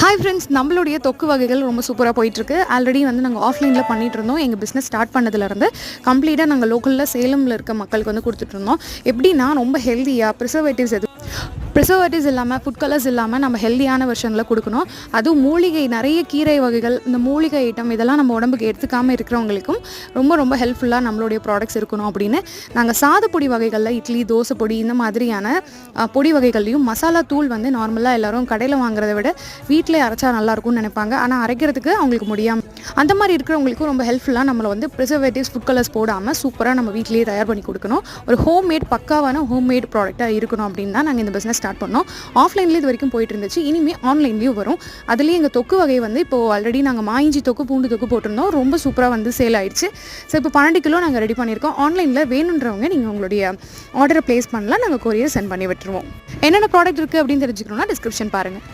Hi friends நம்மளுடைய தொக்கு வகைகள் ரொம்ப சூப்பராக போயிட்டுருக்கு. ஆல்ரெடி வந்து நாங்கள் ஆஃப்லைனில் பண்ணிகிட்டு இருந்தோம் எங்கள் பிஸ்னஸ் ஸ்டார்ட் பண்ணதுலேருந்து கம்ப்ளீட்டாக நாங்கள் லோக்கலில் சேலமில் இருக்க மக்களுக்கு வந்து கொடுத்துட்டு இருந்தோம் எப்படின்னா ரொம்ப ஹெல்த்தியாக ப்ரிசர்வேட்டிவ்ஸ் எது ப்ரிசர்வேட்டிவ்ஸ் இல்லாமல் ஃபுட் கலர்ஸ் இல்லாமல் நம்ம ஹெல்தியான வெர்ஷனில் கொடுக்கணும். அதுவும் மூலிகை நிறைய கீரை வகைகள் இந்த மூலிகை ஐட்டம் இதெல்லாம் நம்ம உடம்புக்கு எடுத்துக்காமல் இருக்கிறவங்களுக்கும் ரொம்ப ரொம்ப ஹெல்ப்ஃபுல்லாக நம்மளுடைய ப்ராடக்ட்ஸ் இருக்கணும் அப்படின்னு நாங்கள் சாதப்பொடி வகைகளில் இட்லி தோசை பொடி இந்த மாதிரியான பொடி வகைகள்லையும் மசாலா தூள் வந்து நார்மலாக எல்லாரும் கடையில் வாங்குறத விட வீட்டில் அரைச்சா நல்லாயிருக்கும்னு நினைப்பாங்க. ஆனால் அரைக்கிறதுக்கு அவங்களுக்கு முடியாமல் அந்த மாதிரி இருக்கிறவங்களுக்கும் ரொம்ப ஹெல்ப்ஃபுல்லாக நம்மளை வந்து ப்ரிசர்வேட்டிவ்ஸ் ஃபுட் கலர்ஸ் போடாமல் சூப்பராக நம்ம வீட்லேயே தயார் பண்ணி கொடுக்கணும். ஒரு ஹோம் மேட் பக்காவான ஹோம் மேட் ப்ராடக்ட்டாக இருக்கணும் அப்படின்னு தான் நாங்கள் இந்த பிஸ்னஸ் ஸ்டார்ட் பண்ணோம். ஆஃப்லைன்லேயே இது வரைக்கும் போயிட்டு இருந்துச்சு. இனிமேல் ஆன்லைன்லேயும் வரும். அதுலேயும் எங்கள் தொக்கு வகை வந்து இப்போது ஆல்ரெடி நாங்கள் மாயிஞ்சி தொக்கு பூண்டு தொக்கு போட்டிருந்தோம். ரொம்ப சூப்பராக வந்து சேல் ஆயிடுச்சு. ஸோ இப்போ பன்னெண்டு கிலோ நாங்கள் ரெடி பண்ணியிருக்கோம். ஆன்லைனில் வேணுன்றவங்க நீங்கள் உங்களுடைய ஆர்டரை ப்ளேஸ் பண்ணலாம். நாங்கள் கொரியர் சென்ட் பண்ணி விட்டுருவோம். என்னென்ன ப்ராடக்ட் இருக்குது அப்படின்னு தெரிஞ்சுக்கணும்னா டிஸ்கிரிப்ஷன் பாருங்கள்